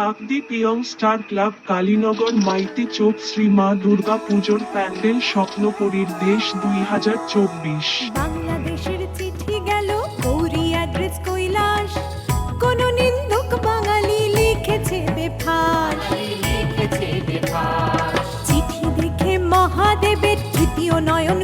Kakdwip young star club Kalinagar Maity চোখ শ্রী মা দুর্গা পুজোর প্যান্ডেল স্বপ্নপুরীর দেশ দুই হাজার চব্বিশ। বাংলাদেশের চিঠি গেল গৌরী অ্যাড্রেস কৈলাস। কোন নিন্দুক বাঙালি লিখেছে বেফাস। চিঠি দেখে মহাদেবের তৃতীয় নয়ন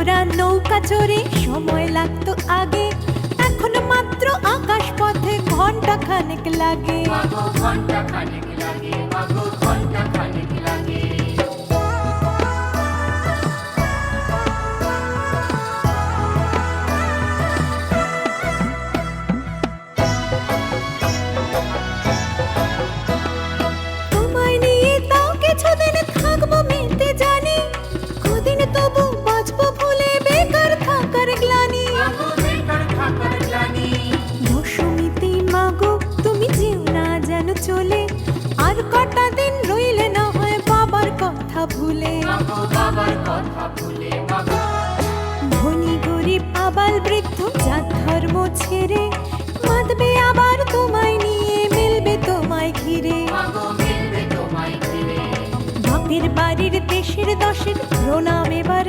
ঘোড়া নৌকা চড়ে সময় লাগতো আগে। এখন মাত্র আকাশ পথে ঘণ্টা খানেক লাগে তোমায় ধনী গরিব আবাল বৃদ্ধ, যার ধর্ম ছেড়ে মাতবে আবার তোমায় নিয়ে, মিলবে তোমায় ঘিরে। বাপের বাড়ির দেশের দশের প্রণাম এবার